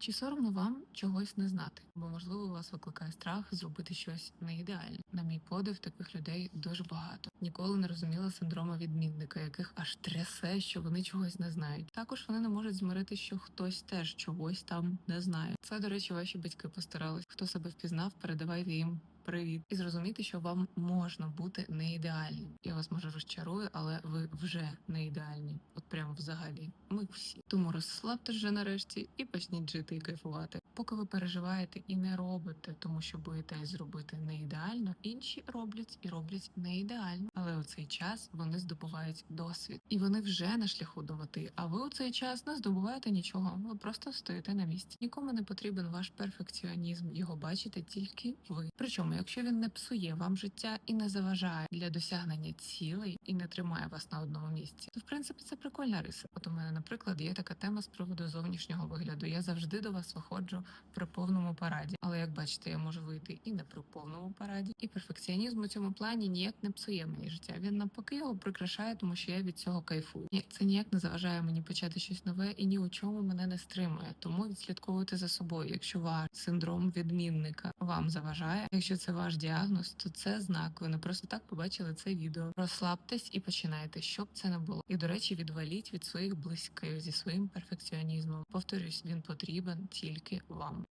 Чи соромно вам чогось не знати? Бо можливо у вас викликає страх зробити щось не ідеальне. На мій подив, таких людей дуже багато. Ніколи не розуміла синдрома відмінника, яких аж трясе, що вони чогось не знають. Також вони не можуть змирити, що хтось теж чогось там не знає. Це, до речі, ваші батьки постарались. Хто себе впізнав, передавайте їм. Привіт, і зрозуміти, що вам можна бути не ідеальним. Я вас може розчарую, але ви вже не ідеальні. От прям взагалі. Ми всі. Тому розслабте вже нарешті і почніть жити і кайфувати. Поки ви переживаєте і не робите, тому що боїтесь зробити не ідеально, інші роблять і роблять не ідеально. Але у цей час вони здобувають досвід, і вони вже на шляху до мети. А ви у цей час не здобуваєте нічого. Ви просто стоїте на місці. Нікому не потрібен ваш перфекціонізм. Його бачите тільки ви. Причому, якщо він не псує вам життя і не заважає для досягнення цілей і не тримає вас на одному місці, то в принципі це прикольна риса. От у мене, наприклад, є така тема з приводу зовнішнього вигляду. Я завжди до вас виходжу при повному параді. Але як бачите, я можу вийти і не при повному параді. І перфекціонізм у цьому плані ніяк не псує мені життя. Він навпаки його прикрашає, тому що я від цього кайфую. Ні, це ніяк не заважає мені почати щось нове і ні у чому мене не стримує. Тому відслідковуйте за собою. Якщо ваш синдром відмінника вам заважає, якщо це ваш діагноз, то це знак. Ви не просто так побачили це відео. Розслабтесь і починайте, щоб це не було. І до речі, відваліть від своїх близьких зі своїм перфекціонізмом. Повторюсь, він потрібен тільки вам.